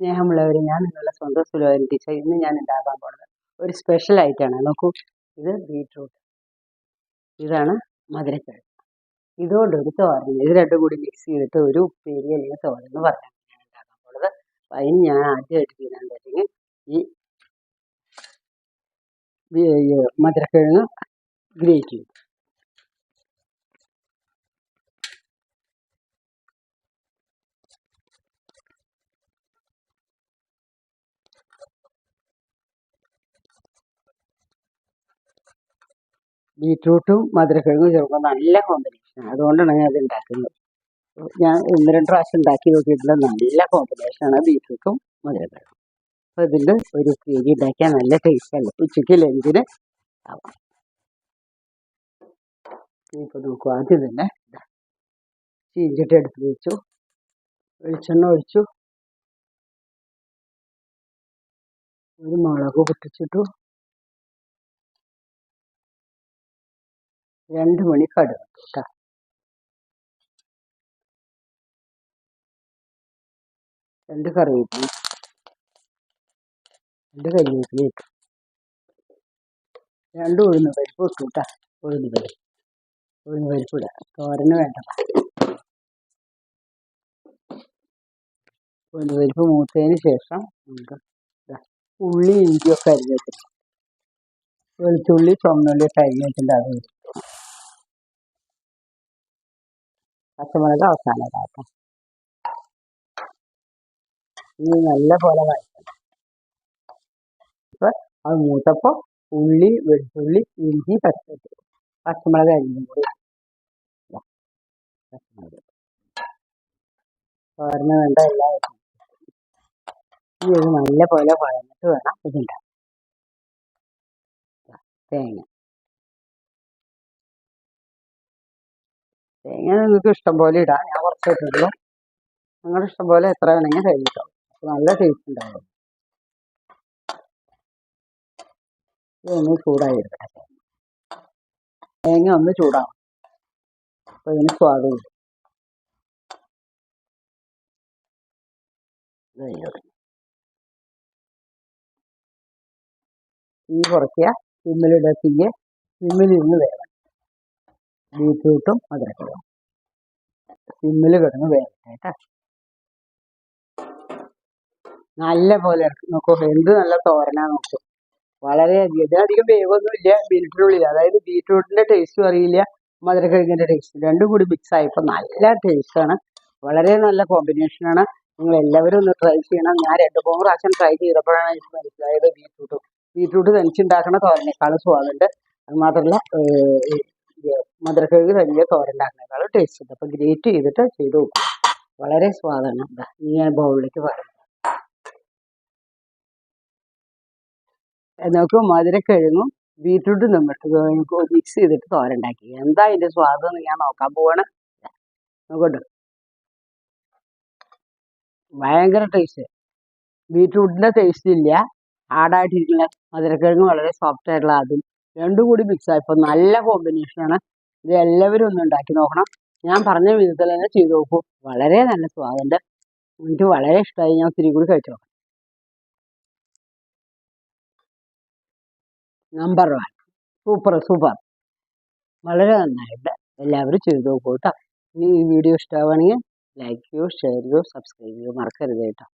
സ്നേഹമുള്ളവർ ഞാൻ നിങ്ങളുടെ സ്വന്തം സുലോചന ടീച്ചർ ഇന്ന് ഞാൻ ഉണ്ടാക്കാൻ പോകുന്നത് ഒരു സ്പെഷ്യൽ ആയിട്ടാണ്. നോക്കൂ ഇത് ബീട്രൂട്ട്. ഇതാണ് മധുരക്കിഴങ്ങ്. ഇതുകൊണ്ടൊരു തോരൻ ഇത് രണ്ടും കൂടി മിക്സ് ചെയ്തിട്ട് ഒരു ഉപ്പേരി അല്ലെങ്കിൽ തോരൻ എന്ന് പറഞ്ഞാൽ ഞാൻ ഉണ്ടാക്കാൻ പോകുന്നത് അതിന് ഞാൻ ആദ്യമായിട്ട് ചെയ്യാൻ വെച്ചെങ്കിൽ ഈ മധുരക്കിഴങ്ങ് ഗ്രേറ്റ് ചെയ്യും. ബീട്രൂട്ടും മധുരക്കിഴങ്ങും ചേർക്കുമ്പോൾ നല്ല കോമ്പിനേഷൻ അതുകൊണ്ടാണ് ഞാൻ അത് ഉണ്ടാക്കുന്നത്. ഞാൻ ഒന്ന് രണ്ട് പ്രാവശ്യം ഉണ്ടാക്കി നോക്കിയിട്ടുള്ള നല്ല കോമ്പിനേഷനാണ് ബീട്രൂട്ടും മധുരക്കിഴങ്ങും. അപ്പോൾ ഇതിന്റെ ഒരു ഉപ്പേരി ഉണ്ടാക്കിയാൽ നല്ല ടേസ്റ്റ് അല്ല? ഉച്ചയ്ക്ക് ലഞ്ചിന് ആവാം. ഇപ്പോൾ നോക്കൂ ആദ്യം തന്നെ ചീഞ്ചിട്ട് എടുത്ത് വെച്ചു. വെളിച്ചെണ്ണ ഒഴിച്ചു. ഒരു മുളക് പൊട്ടിച്ചിട്ടു. രണ്ട് മണി കടുക രണ്ട് കറിവേപ്പില രണ്ട് കരിവേപ്പില രണ്ട് ഉഴുന്ന് പരിപ്പ് ഇട്ടു കേട്ടോ ഉഴുന്ന് പരിപ്പ്. ഉഴുന്ന് പരിപ്പ് ഇടുക തോരന് വേണ്ട. ഉഴുന്ന് പരിപ്പ് മൂത്തതിന് ശേഷം നമുക്ക് ഉള്ളി ഇഞ്ചിയൊക്കെ അരിഞ്ഞിട്ടുണ്ട് വെളുത്തുള്ളി ചുവന്നുള്ളി ഒക്കെ അരിഞ്ഞ് വെച്ചിട്ടുണ്ട്. അത് ഇടും. പച്ചമുളക് അവസാനം ഇടാം ഇനി നല്ല പോലെ വഴറ്റണം. ഇപ്പം അത് മൂത്തപ്പോൾ ഉള്ളി വെളുത്തുള്ളി ഇഞ്ചി പച്ചമുളക്. പച്ചമുളക് അരിഞ്ഞും കൂടി പച്ചമുളക്. തോരന് വേണ്ട എല്ലാം ഈ ഒരു ഇത് നല്ല പോലെ വഴന്നിട്ട് വേണം ഇതുണ്ടാവും തേങ്ങ. തേങ്ങ നിങ്ങൾക്ക് ഇഷ്ടം പോലെ ഇടാം. ഞാൻ കുറച്ച് ഇട്ടുള്ളൂ. നിങ്ങളുടെ ഇഷ്ടം പോലെ എത്ര വേണമെങ്കിൽ അപ്പോൾ നല്ല ടേസ്റ്റ് ഉണ്ടാവും. ഇതൊന്ന് ചൂടായി എടുക്കട്ടെ തേങ്ങ ഒന്ന് ചൂടാവും അപ്പോൾ ഇതിന് സ്വാദ്. തീ കുറയ്ക്കുക. തിമ്മിലിടുക തീയെ സിമ്മിലിരുന്ന് വേണം ബീറ്റ്റൂട്ടും മധുരക്കിഴങ്ങും സിമ്മിൽ കിടന്ന് കേട്ടോ. നല്ല പോലെ നോക്കൂ. എന്ത് നല്ല തോരനാ നോക്കൂ. വളരെ ഇതിലധികം വേവൊന്നുമില്ല ബീറ്റ്റൂട്ടില്ല അതായത് ബീറ്റ്റൂട്ടിന്റെ ടേസ്റ്റും അറിയില്ല മധുരക്കിഴങ്ങിന്റെ ടേസ്റ്റ് രണ്ടും കൂടി മിക്സ് ആയപ്പോൾ നല്ല ടേസ്റ്റാണ് വളരെ നല്ല കോമ്പിനേഷനാണ് നിങ്ങൾ എല്ലാവരും ഒന്ന് ട്രൈ ചെയ്യണം. ഞാൻ രണ്ട് മൂന്ന് പ്രാവശ്യം ട്രൈ ചെയ്തപ്പോഴാണ് എനിക്ക് മനസ്സിലായത് ബീറ്റ്റൂട്ട്. ബീറ്റ്റൂട്ട് തനിച്ചുണ്ടാക്കുന്ന തോരനേക്കാളും സ്വാദുണ്ട് അത് മാത്രമല്ല മധുരക്കിഴങ്ങ് തനിയെ തോരനുണ്ടാക്കുന്നേക്കാളും ടേസ്റ്റ് ഉണ്ട്. അപ്പോൾ ഗ്രേറ്റ് ചെയ്തിട്ട് ചെയ്ത്. നോക്കും വളരെ സ്വാദാണ് എന്താ ഞാൻ ബൗളിലേക്ക് പറയുന്നത് നമുക്ക് മധുരക്കിഴങ്ങും ബീറ്റ്റൂട്ടും തമ്മിട്ട് മിക്സ് ചെയ്തിട്ട് തോരണ്ടാക്കി എന്താ അതിന്റെ സ്വാദം എന്ന് ഞാൻ നോക്കാൻ പോവാണ്. നോക്കട്ടെ ഭയങ്കര ടേസ്റ്റ് ബീറ്റ്റൂട്ടിന്റെ ടേസ്റ്റ് ഇല്ല. ഹാർഡായിട്ടിരിക്കുന്ന മധുരക്കിഴങ്ങ് വളരെ സോഫ്റ്റ് ആയിട്ടുള്ള അതും രണ്ടും കൂടി മിക്സ് ആയപ്പോൾ നല്ല കോമ്പിനേഷനാണ് ഇത് എല്ലാവരും ഒന്ന് ഉണ്ടാക്കി നോക്കണം. ഞാൻ പറഞ്ഞ വിധത്തിൽ തന്നെ ചെയ്ത് നോക്കൂ. വളരെ നല്ല സ്വാദുണ്ട്. എനിക്ക് വളരെ ഇഷ്ടമായി ഞാൻ ഒത്തിരി കൂടി കഴിച്ചു നോക്കാം. നമ്പർ വൺ സൂപ്പർ സൂപ്പർ വളരെ നന്നായിട്ട് എല്ലാവരും ചെയ്ത് നോക്കൂ കേട്ടോ. ഇനി ഈ വീഡിയോ ഇഷ്ടമാവുകയാണെങ്കിൽ ലൈക്ക് ചെയ്യൂ ഷെയർ ചെയ്യൂ സബ്സ്ക്രൈബ് ചെയ്യൂ മറക്കരുത് കേട്ടോ.